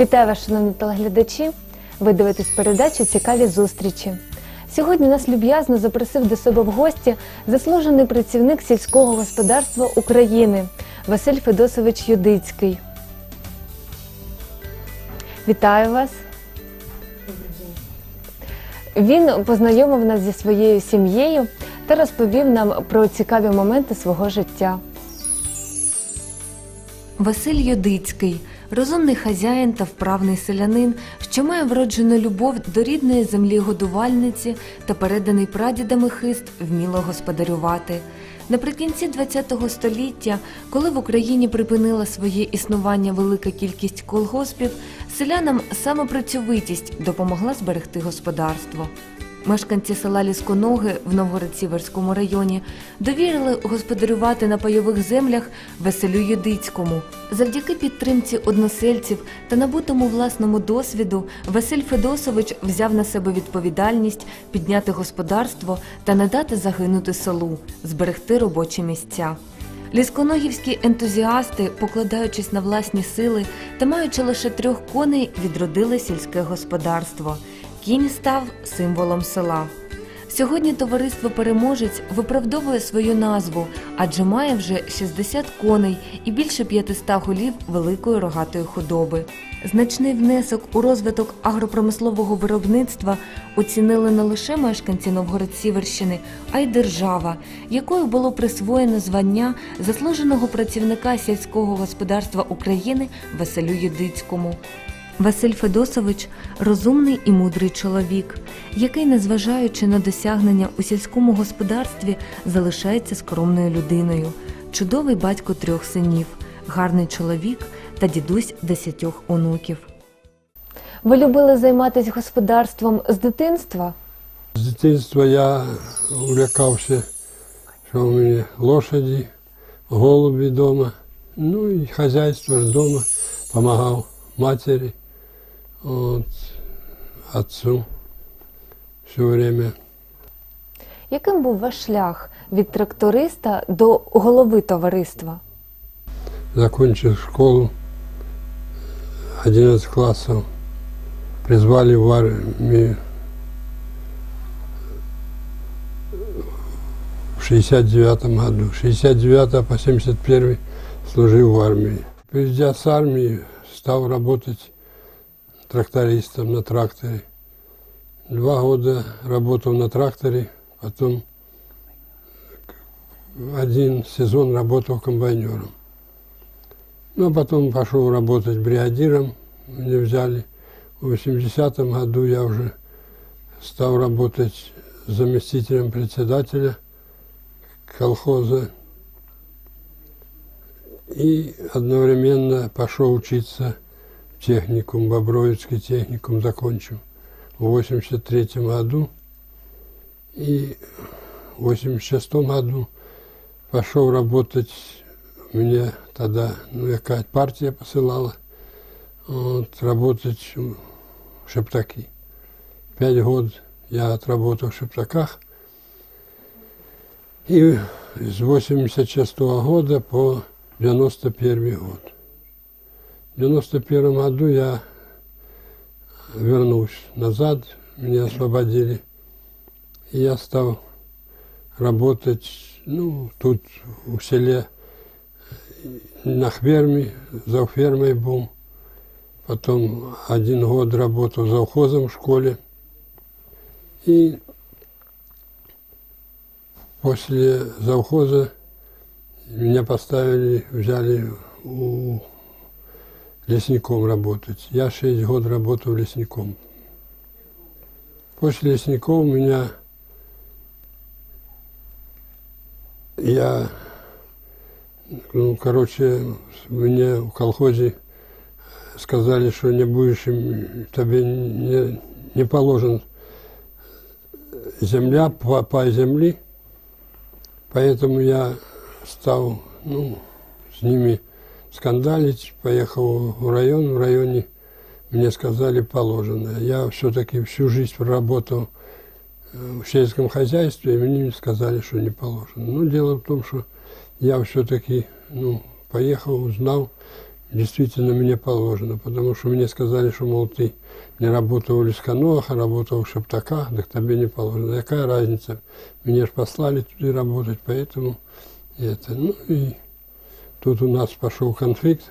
Вітаю вас, шановні телеглядачі. Ви дивитесь передачу Цікаві зустрічі. Сьогодні нас люб'язно запросив до себе в гості заслужений працівник сільського господарства України Василь Федосович Юдицький. Вітаю вас. Він познайомив нас зі своєю сім'єю та розповів нам про цікаві моменти свого життя. Василь Юдицький розумний хазяїн та вправний селянин, що має вроджену любов до рідної землі годувальниці та переданий прадідами хист вміло господарювати. Наприкінці ХХ століття, коли в Україні припинила своє існування велика кількість колгоспів, селянам саме працьовитість допомогла зберегти господарство. Мешканці села Лісконоги в Новгород-Сіверському районі довірили господарювати на пайових землях Василю Юдицькому. Завдяки підтримці односельців та набутому власному досвіду Василь Федосович взяв на себе відповідальність підняти господарство та не дати загинути селу, зберегти робочі місця. Лісконогівські ентузіасти, покладаючись на власні сили та маючи лише трьох коней, відродили сільське господарство. Кінь став символом села. Сьогодні товариство Переможець виправдовує свою назву, адже має вже 60 коней і більше 500 голів великої рогатої худоби. Значний внесок у розвиток агропромислового виробництва оцінили не лише мешканці Новгород-Сіверщини, а й держава, якою було присвоєно звання заслуженого працівника сільського господарства України Василю Юдицькому. Василь Федосович розумний і мудрий чоловік, який, незважаючи на досягнення у сільському господарстві, залишається скромною людиною, чудовий батько трьох синів, гарний чоловік та дідусь десятьох онуків. Ви любили займатися господарством з дитинства? З дитинства я увлекався, що у мене лошади, голуби вдома, ну і хазяйство ж дома, допомагав матері, от, отцу все время. Яким був ваш шлях від тракториста до голови товариства? Закончил школу, 11 классов, призвали в армию в 69 году. 69 по 71 служил в армии. Придя с армии, стал работать трактористом на тракторе. Два года работал на тракторе, потом один сезон работал комбайнером. Ну, а потом пошел работать бригадиром, меня взяли. В 80-м году я уже стал работать заместителем председателя колхоза. И одновременно пошел учиться техникум, Бобровицкий техникум закончил в 83 году. И в 86 году пошел работать мне тогда, ну, якая партия посылала, вот, работать в Шептаки. Пять год я отработал в Шептаках. И с 86 года по 91 год. В 91 году я вернулся назад, меня освободили. И я стал работать, ну, тут в селе на ферме, за фермой был. Потом один год работал завхозом в школе. И после завхоза меня поставили, взяли у лесником работать. Я шесть год работал лесником. После лесников у меня я ну, короче, мне в колхозе сказали, что не будешь, тебе не, не положен земля, по земли. Поэтому я стал, ну, с ними скандалить, поехал в район, в районе мне сказали положено. Я все-таки всю жизнь проработал э, в сельском хозяйстве, и мне сказали, что не положено. Ну, дело в том, что я все-таки ну, поехал, узнал, действительно мне положено, потому что мне сказали, что, мол, ты не работал в Лисканах, а работал в Шептаках, так тебе не положено. Какая разница? Меня же послали туда работать, поэтому это. Ну и тут у нас пошел конфликт,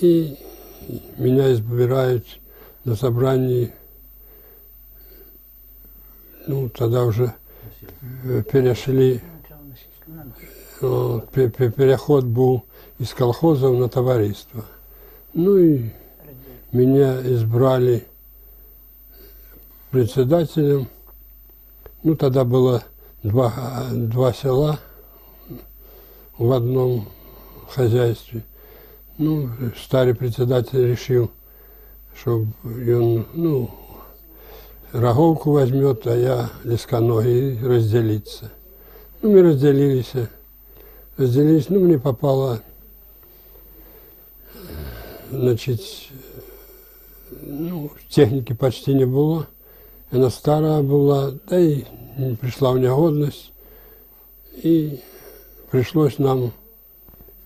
и меня избирают на собрании, ну, тогда уже э, перешли, пе- переход был из колхозов на товариство. Ну и меня избрали председателем. Ну, тогда было два, два села в одном хозяйстве. Ну, старый председатель решил, что он, ну, роговку возьмет, а я лесконогий и разделиться. Ну, мы разделились. Разделились, ну, мне попало, значит, ну, техники почти не было. Она старая была, да и пришла в негодность. И пришлось нам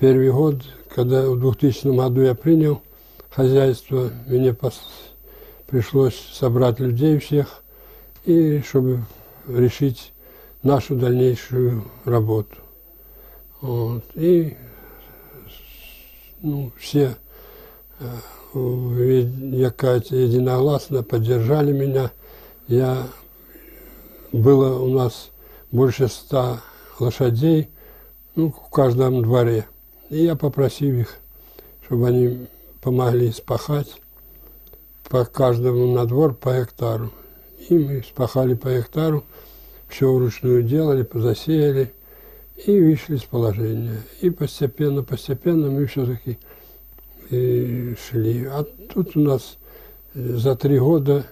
первый год, когда в 2000 году я принял хозяйство, мне пос- пришлось собрать людей всех, и чтобы решить нашу дальнейшую работу. Вот. И ну, все э, якать единогласно поддержали меня. Я было у нас больше ста лошадей, ну, в каждом дворе. И я попросил их, чтобы они помогли спахать по каждому на двор по гектару. И мы спахали по гектару, все вручную делали, засеяли и вышли из положения. И постепенно, постепенно мы все-таки э, шли. А тут у нас э, за три года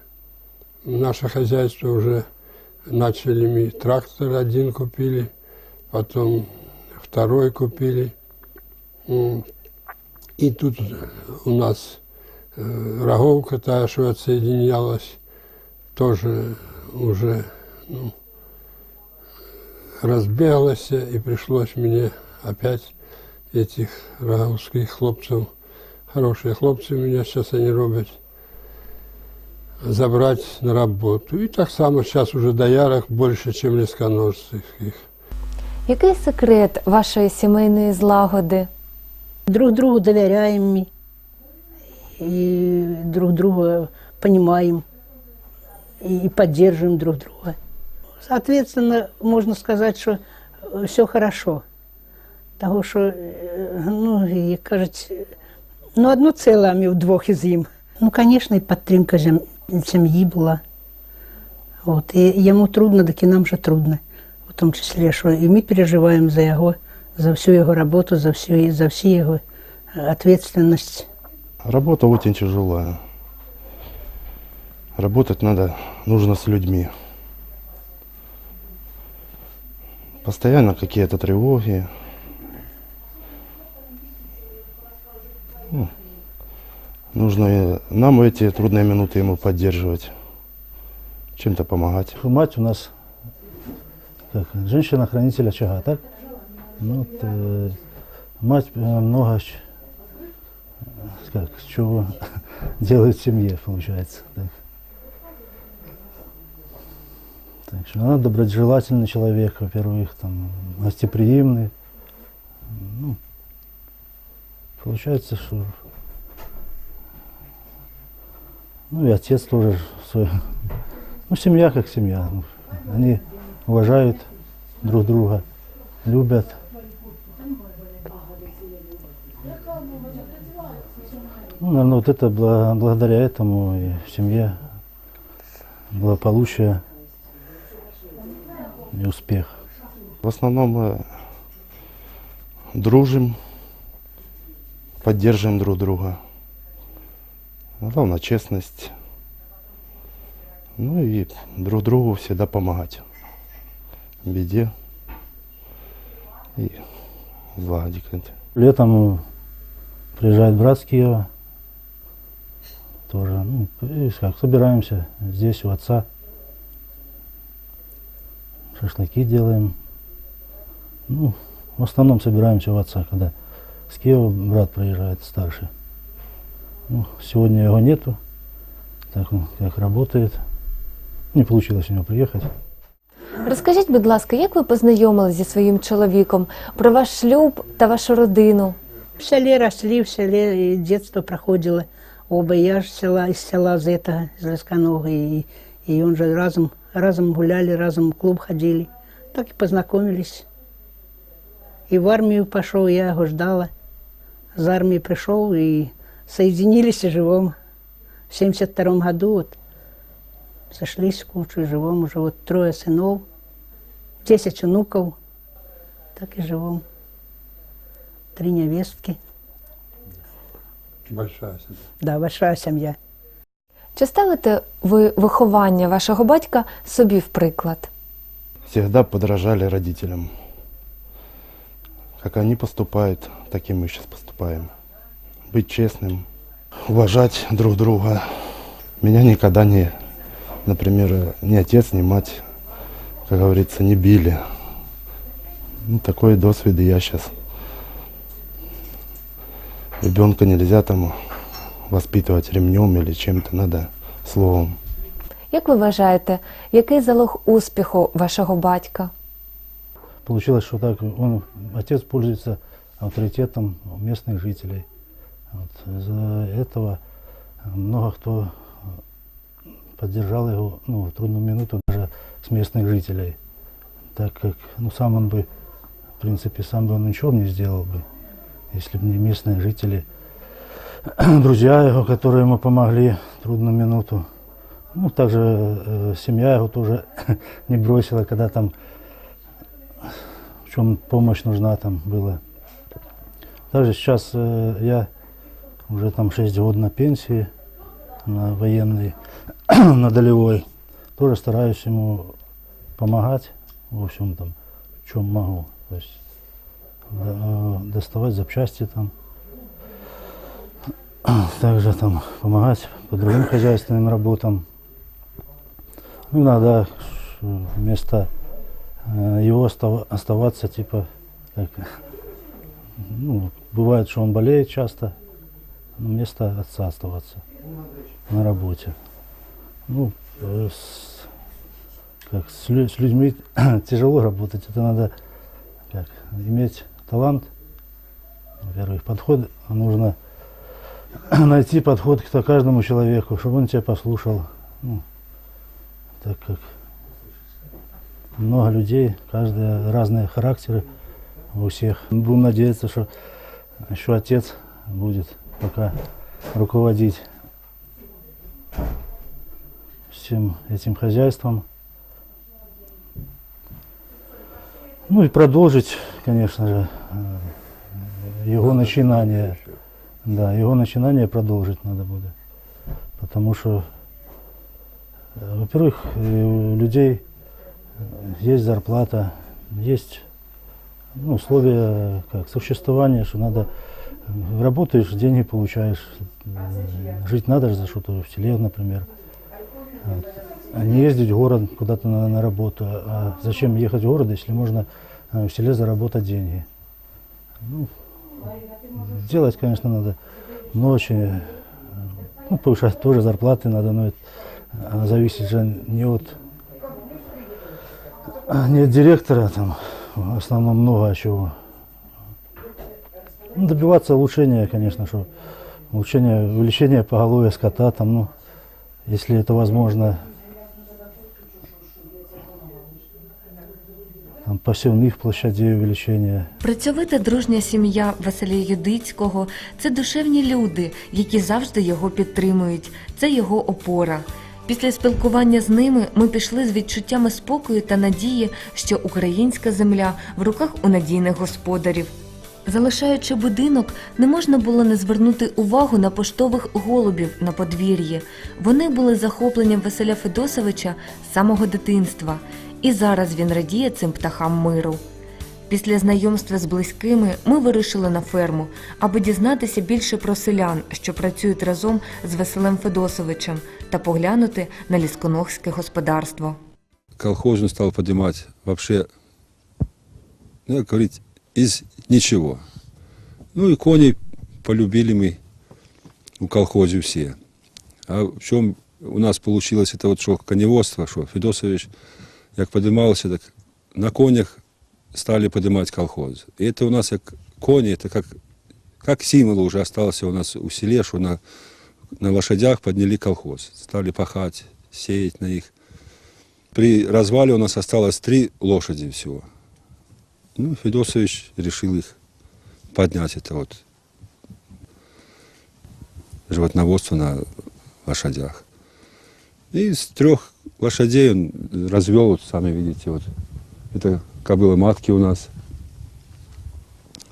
наше хозяйство уже начали мы трактор один купили, потом второй купили. И тут у нас э, роговка та, что отсоединялась, тоже уже ну, разбеглась, и пришлось мне опять этих роговских хлопцев, хорошие хлопцы у меня сейчас они робят, забрать на работу. И так само сейчас уже доярок больше, чем лесконосців. Який секрет вашої сімейної злагоди? Друг другу доверяем мы, и друг друга понимаем, и поддерживаем друг друга. Соответственно, можно сказать, что все хорошо. Того, що, е, ну, і кажуть, ну, одно ціле, а ми вдвох із їм. Ну, звісно, і підтримка сім'ї була. От, і йому трудно, так і нам же трудно. В тому числі, що і ми переживаємо за його, за всю його роботу, за всю, за всі його е, відповідальність. Работа очень тяжелая. Работать надо, нужно с людьми. Постоянно какие-то тревоги. Ну, Нужно и нам в эти трудные минуты ему поддерживать, чем-то помогать. Мать у нас как, женщина-хранитель очага, так? Ну, вот, э, мать э, много как, чего делает в семье, получается. Так. Так что она доброжелательный человек, во-первых, там, гостеприимный. Ну, получается, что ну и отец тоже свой ну, семья как семья. Они уважают друг друга, любят. Ну, наверное, вот это бла- благодаря этому и в семье благополучие и успех. В основном мы дружим, поддерживаем друг друга. Главное честность. Ну и друг другу всегда помогать. Беде и зладикать. Летом приезжает брат с Киева. Тоже, ну, как, собираемся здесь у отца. Шашлыки делаем. Ну, в основном собираемся у отца, когда С Киева брат приезжает старший. Ну, сегодня его нету. Так он как работает. Не получилось у него приехать. Розкажіть, будь ласка, як ви познайомилися зі своїм чоловіком про ваш шлюб та вашу родину? В селе росли, в селе и детство проходило. Оба я же села, из села из этого, из Лесконога, и, и он же разом, разом гуляли, разом в клуб ходили. Так и познакомились. И в армию пошел, я его ждала. С армии пришел и соединились и живем. В 72 году вот сошлись в кучу и живем уже вот трое сынов, 10 внуков. Так и живем. Три невестки. Большая семья. Да, большая семья. Чи ставите ви виховання вашого батька собі в приклад? Всегда подражали родителям. Как они поступают, так и мы сейчас поступаем. Быть честным, уважать друг друга. Меня никогда не, например, ни отец, ни мать, как говорится, не били. Ну, такой досвид я сейчас. Ребенка нельзя там воспитывать ремнем или чем-то, надо словом. Як ви вважаєте, який залог успіху вашого батька? Получилось, что так он, отец пользуется авторитетом местных жителей. Вот. Из-за этого много кто поддержал его ну, в трудную минуту даже с местных жителей. Так как ну, сам он бы, в принципе, сам бы он ничего не сделал бы, если бы не местные жители, друзья его, которые ему помогли в трудную минуту. Ну, также э, семья его тоже не бросила, когда там в чем помощь нужна там была. Также сейчас э, я уже там 6 год на пенсии, на военной, на долевой. Тоже стараюсь ему помогать во всем там, в чем могу. То есть э, доставать запчасти там. Также там помогать по другим хозяйственным работам. Ну, иногда вместо э, его остав- оставаться, типа, как, ну, бывает, что он болеет часто, но вместо отца оставаться на работе. Ну, э, с, как с, с людьми тяжело работать, это надо как, иметь талант, во-первых, подход, нужно найти подход к каждому человеку, чтобы он тебя послушал. Ну, так как много людей, каждые разные характеры у всех. Будем надеяться, что еще отец будет пока руководить всем этим хозяйством. Ну и продолжить, конечно же, э, его начинание. Да, его начинание продолжить надо будет. Потому что, э, во-первых, э, у людей есть зарплата, есть ну, условия как существования, что надо работаешь, деньги получаешь, жить надо же за что-то в селе, например. А не ездить в город куда-то на, на работу. А зачем ехать в город, если можно э, в селе заработать деньги? Ну, делать, конечно, надо, но очень, э, ну, повышать тоже зарплаты надо, но это а, зависит же не от, а, не от директора, там, в основном много чего. Ну, добиваться улучшения, конечно, что улучшения, увеличения поголовья скота, там, ну, если это возможно, там, посевных площадей увеличения. Працьовита дружня сім'я Василя Юдицького це душевні люди, які завжди його підтримують. Це його опора. Після спілкування з ними ми пішли з відчуттями спокою та надії, що українська земля в руках у надійних господарів. Залишаючи будинок, не можна було не звернути увагу на поштових голубів на подвір'ї. Вони були захопленням Василя Федосовича з самого дитинства, і зараз він радіє цим птахам миру. Після знайомства з близькими ми вирушили на ферму, аби дізнатися більше про селян, що працюють разом з Василем Федосовичем, та поглянути на лісконогське господарство. колхозную стал поднимать вообще, ну, как говорить, из ничего. Ну и коней полюбили мы у колхозе все. А в чем у нас получилось это вот что коневодство, что Федосович, как поднимался, так на конях стали поднимать колхоз. И это у нас как кони, это как, как символ уже остался у нас у селе, что на, на лошадях подняли колхоз. Стали пахать, сеять на их. При развале у нас осталось три лошади всего. Ну, Федосович решил их поднять, это вот животноводство на лошадях. И из трех лошадей он развел, вот сами видите, вот это кобылы матки у нас.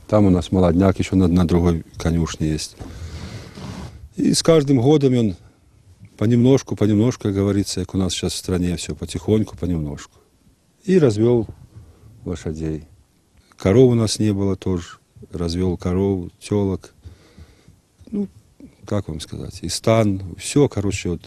Там у нас молодняк еще на, на другой конюшне есть. И с каждым годом он понемножку, понемножку, как говорится, как у нас сейчас в стране все потихоньку, понемножку. И развел лошадей. Коров у нас не было тоже. Развел коров, телок. Ну, как вам сказать, и стан, все, короче, вот,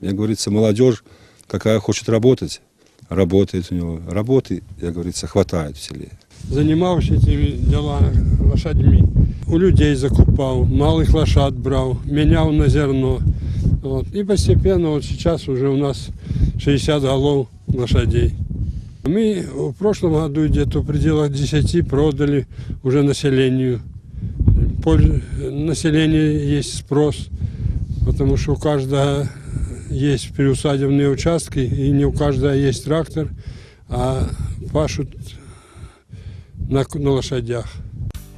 как говорится, молодежь, какая хочет работать, работает у него. Работы, как говорится, хватает в селе. Занимався этими делами лошадьми. У людей закупал, малых лошад брал, менял на зерно. Вот. И постепенно, вот сейчас уже у нас 60 голов лошадей. Мы в прошлом году где-то в пределах 10 продали уже населению. Население есть спрос, потому что у каждого есть приусадебные участки, и не у каждого есть трактор, а пашут на, на лошадях.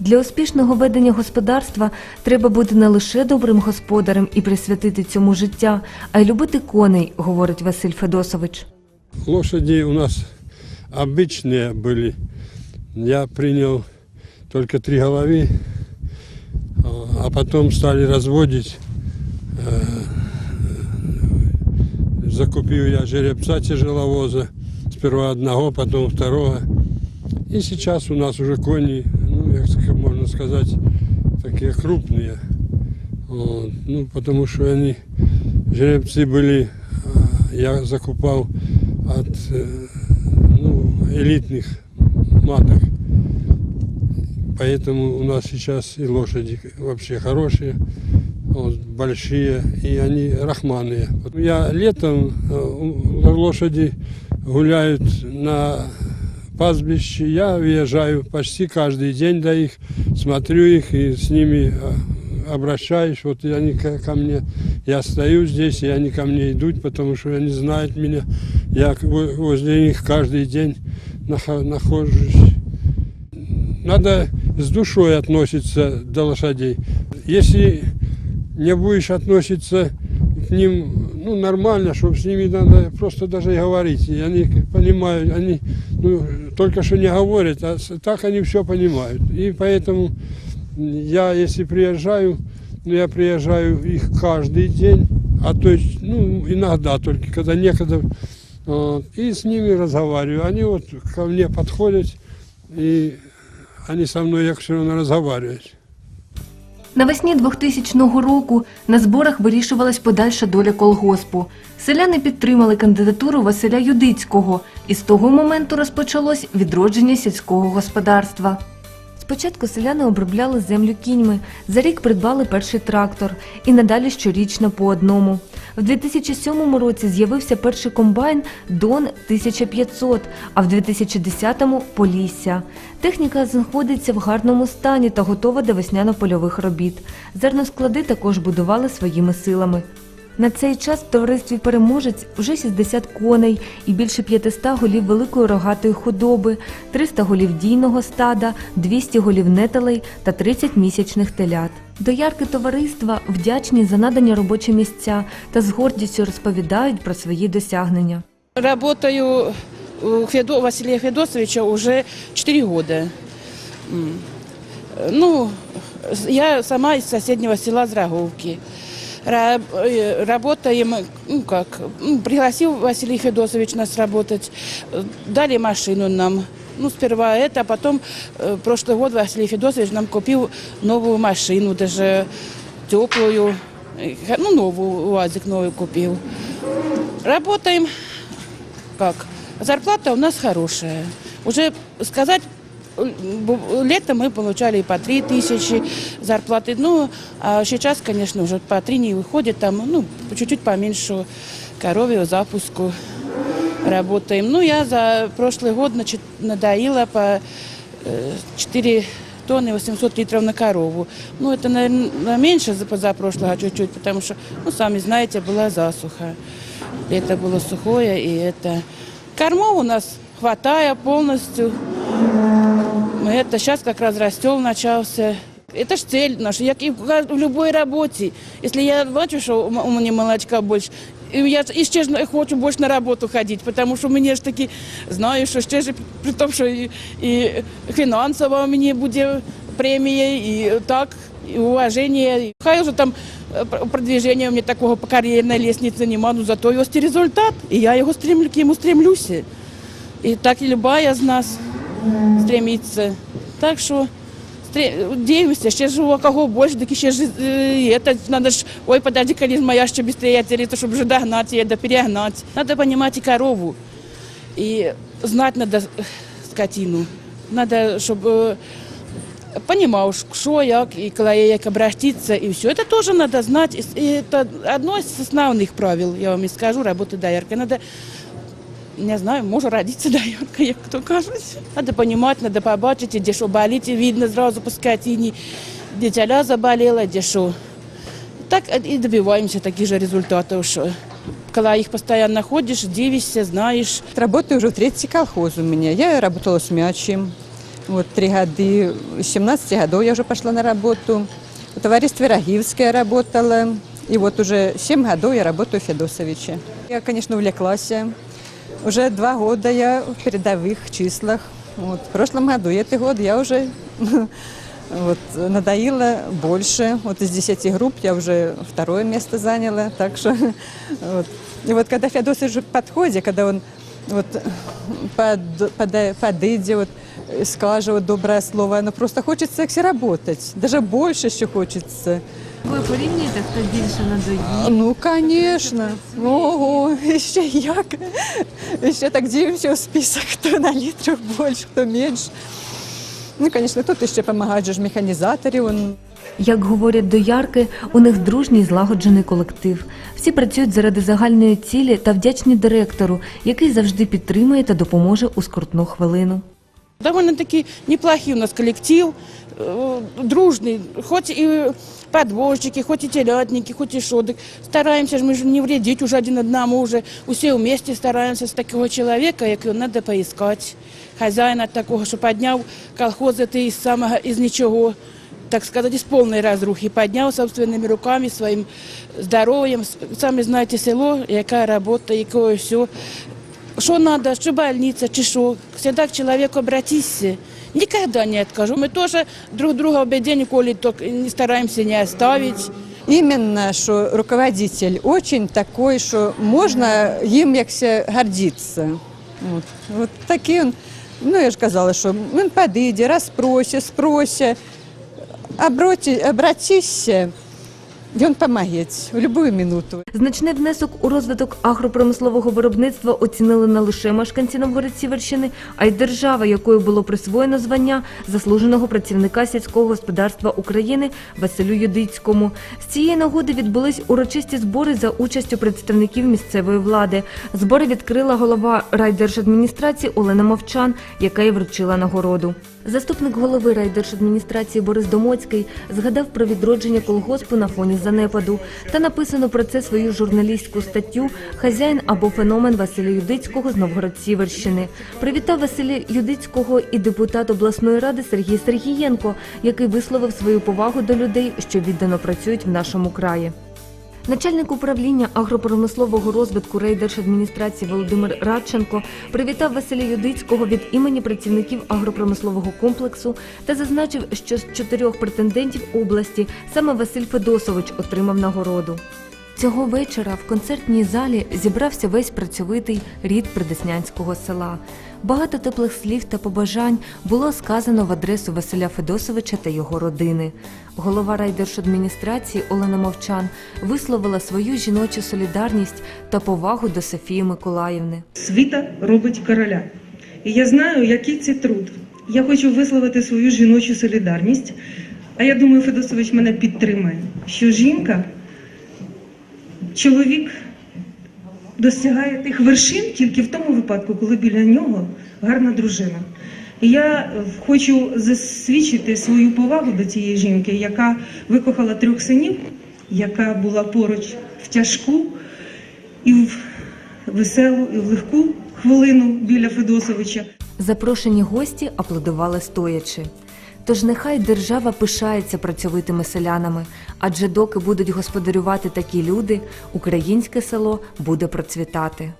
Для успішного ведення господарства треба бути не лише добрим господарем і присвятити цьому життя, а й любити коней, говорить Василь Федосович. Лошади у нас обычные были. Я принял только три головы, а- потом стали разводить. Э, Закупил я жеребца тяжеловоза, сперва одного, потом второго. И сейчас у нас уже кони, ну, як так можно сказать, такие крупные. Вот. Ну, потому что они, жеребцы были, а, я закупал от э, элитных маток. Поэтому у нас сейчас и лошади вообще хорошие, вот, большие, и они рахманные. Я летом э, лошади гуляют на пастбище, я въезжаю почти каждый день до их, смотрю их и с ними э, обращаюсь. Вот они ко мне, я стою здесь, и они ко мне идут, потому что они знают меня. Я возле них каждый день нахожусь. Надо с душой относиться до лошадей. Если не будешь относиться к ним ну, нормально, чтобы с ними надо просто даже и говорить. И они понимают, они ну, только что не говорят, а так они все понимают. И поэтому я, если приезжаю, ну, я приезжаю их каждый день, а то есть, ну, иногда только, когда некогда, вот, и с ними разговариваю. Они вот ко мне подходят, и они со мной, як все равно разговаривают. Навесні 2000 року на зборах вирішувалась подальша доля колгоспу. Селяни підтримали кандидатуру Василя Юдицького, і з того моменту розпочалось відродження сільського господарства. Спочатку селяни обробляли землю кіньми, за рік придбали перший трактор і надалі щорічно по одному. В 2007 році з'явився перший комбайн Дон 1500, а в 2010-му – Полісся. Техніка знаходиться в гарному стані та готова до весняно-польових робіт. Зерносклади також будували своїми силами. На цей час в товаристві переможець вже 60 коней і більше 500 голів великої рогатої худоби, 300 голів дійного стада, 200 голів нетелей та 30 місячних телят. Доярки товариства вдячні за надані робочі місця та з гордістю розповідають про свої досягнення. Работаю у Федо, Василия Федосовича уже 4 года. Ну, я сама из соседнего села Зраговки. Э, Работаем, ну как, пригласил Василий Федосович нас работать, э, дали машину нам. Ну, сперва это, а потом э, прошлый год Василий Федосович нам купил новую машину, даже теплую, ну, новую, УАЗик новый купил. Работаем как? Зарплата у нас хорошая. Уже сказать летом мы получали по три тысячи зарплаты. Ну, а сейчас, конечно, уже по три не выходит, там, ну, чуть-чуть поменьше коровьего запуску работаем. Ну, я за прошлый год значит, надоила по э, 4 тонны 800 литров на корову. Ну, это, наверное, меньше за позапрошлого чуть-чуть, потому что, ну, сами знаете, была засуха. Лето было сухое, и это... Кормов у нас хватает полностью Мы Это сейчас как раз растел начался. Это ж цель наша, як і в в любой работе. Если я бачу, що у м- у мене молочка більше, і я ж іще ж хочу більше на роботу ходити, тому що мені ж таки знаю, що ще ж при тому, що і, і фінансово мені буде премія, і так, і уваження. Хай вже там е, пр- продвиження у мене такого по кар'єрній лестниці нема, ну зато є результат, і я його стремлю, к йому стремлюся. І так і любая з нас стремится. Так что дивимся, ще ж у кого больше, так ще ж э, это надо ж, ой, подожди, коли моя ще быстрее терится, чтобы же догнать ее, да перегнать. Надо понимать и корову, и знать надо э, скотину. Надо, чтобы понимал, что як, и коли як обратиться, и все. Это тоже надо знать. И это одно из основных правил, я вам и скажу, работы дояркой. Надо не знаю, може родиться доярка, як хто кажуть. Надо понимать, надо побачити, де що болить, і видно зразу по скотині, де теля заболела, де що. Так і добиваємося таких же результатів, що коли їх постійно ходиш, дивишся, знаєш. Работаю уже третий колхоз у меня. Я работала с мячем. Вот три года, с 17 годов я уже пошла на работу. В товаристве Рагивская работала. И вот уже 7 годов я работаю в Федосовиче. Я, конечно, увлеклась. уже два года я в передовых числах. Вот. В прошлом году, этот год я уже вот, надоело больше. Вот из 10 групп я уже второе место заняла. Так что вот. И вот когда Феодосович уже в подходе, когда он вот под, пода- подыдет, вот, скажет вот доброе слово, ну просто хочется все работать, даже больше еще хочется. Ви порівнюєте, хто більше надоїв? Ну, конечно. Ого, еще як. Еще так дивимся в список, кто на литров больше, кто меньше. Ну, конечно, тут ж механизаторы, он Як говорять доярки, у них дружній злагоджений колектив. Всі працюють заради загальної цілі та вдячні директору, який завжди підтримує та допоможе у скрутну хвилину. Довольно-таки неплохий у нас коллектив, э, дружный, хоть и подвозчики, хоть и телятники, хоть и шодок. Стараемся же мы же не вредить уже один одному, уже все вместе стараемся с такого человека, якого надо поискать. Хозяина такого, что поднял колхоз это из самого, из ничего, так сказать, из полной разрухи. Поднял собственными руками, своим здоровьем. Сами знаете село, яка работа, якое все. Что надо, что больница, что. Всегда к человеку обратись. Никогда не откажу. Мы тоже друг друга в беде николи только не стараемся не оставить. Именно, что руководитель очень такой, что можно им якся гордиться. Вот, вот такие он, ну я же казала, что он подыди, расспроси, спроси, обрати, обратися, он помогет в любую минуту. Значний внесок у розвиток агропромислового виробництва оцінили не лише мешканці Новгород-Сіверщини, а й держава, якою було присвоєно звання заслуженого працівника сільського господарства України Василю Юдицькому. З цієї нагоди відбулись урочисті збори за участю представників місцевої влади. Збори відкрила голова райдержадміністрації Олена Мовчан, яка й вручила нагороду. Заступник голови райдержадміністрації Борис Домоцький згадав про відродження колгоспу на фоні занепаду та написано про це свою журналістську статтю Хазяїн або феномен Василя Юдицького з Новгород-Сіверщини. Привітав Василя Юдицького і депутат обласної ради Сергій Сергієнко, який висловив свою повагу до людей, що віддано працюють в нашому краї. Начальник управління агропромислового розвитку райдержадміністрації Володимир Радченко привітав Василя Юдицького від імені працівників агропромислового комплексу та зазначив, що з чотирьох претендентів області саме Василь Федосович отримав нагороду. Цього вечора в концертній залі зібрався весь працьовитий рід придеснянського села. Багато теплих слів та побажань було сказано в адресу Василя Федосовича та його родини. Голова райдержадміністрації Олена Мовчан висловила свою жіночу солідарність та повагу до Софії Миколаївни. Світа робить короля. І я знаю, який це труд я хочу висловити свою жіночу солідарність. А я думаю, Федосович мене підтримає, що жінка, чоловік досягає тих вершин тільки в тому випадку, коли біля нього гарна дружина. І я е, хочу засвідчити свою повагу до цієї жінки, яка викохала трьох синів, яка була поруч в тяжку і в веселу, і в легку хвилину біля Федосовича. Запрошені гості аплодували стоячи. Тож нехай держава пишається працьовитими селянами, адже доки будуть господарювати такі люди, українське село буде процвітати.